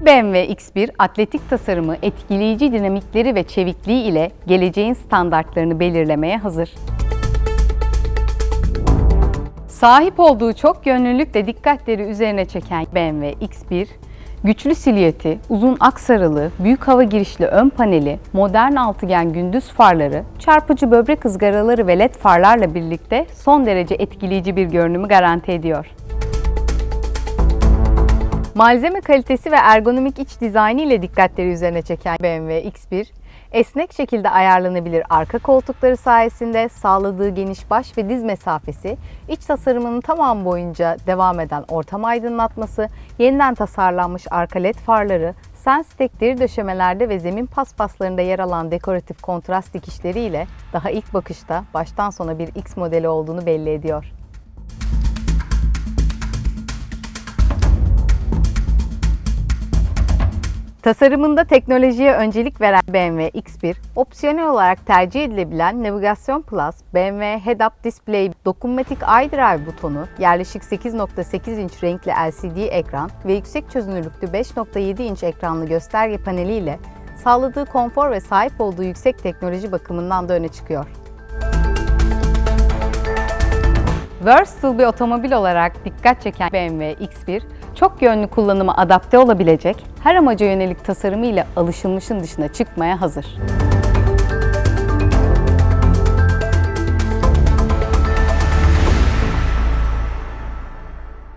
BMW X1 atletik tasarımı, etkileyici dinamikleri ve çevikliği ile geleceğin standartlarını belirlemeye hazır. Sahip olduğu çok yönlülükle dikkatleri üzerine çeken BMW X1, güçlü silüeti, uzun aksarılı, büyük hava girişli ön paneli, modern altıgen gündüz farları, çarpıcı böbrek ızgaraları ve led farlarla birlikte son derece etkileyici bir görünümü garanti ediyor. Malzeme kalitesi ve ergonomik iç dizaynı ile dikkatleri üzerine çeken BMW X1, esnek şekilde ayarlanabilir arka koltukları sayesinde sağladığı geniş baş ve diz mesafesi, iç tasarımının tamamı boyunca devam eden ortam aydınlatması, yeniden tasarlanmış arka led farları, Sensitek deri döşemelerde ve zemin paspaslarında yer alan dekoratif kontrast dikişleriyle daha ilk bakışta baştan sona bir X modeli olduğunu belli ediyor. Tasarımında teknolojiye öncelik veren BMW X1, opsiyonel olarak tercih edilebilen Navigation Plus, BMW Head-Up Display, dokunmatik iDrive butonu, yerleşik 8.8 inç renkli LCD ekran ve yüksek çözünürlüklü 5.7 inç ekranlı gösterge paneliyle sağladığı konfor ve sahip olduğu yüksek teknoloji bakımından da öne çıkıyor. Versatile bir otomobil olarak dikkat çeken BMW X1, çok yönlü kullanıma adapte olabilecek, her amaca yönelik tasarımı ile alışılmışın dışına çıkmaya hazır.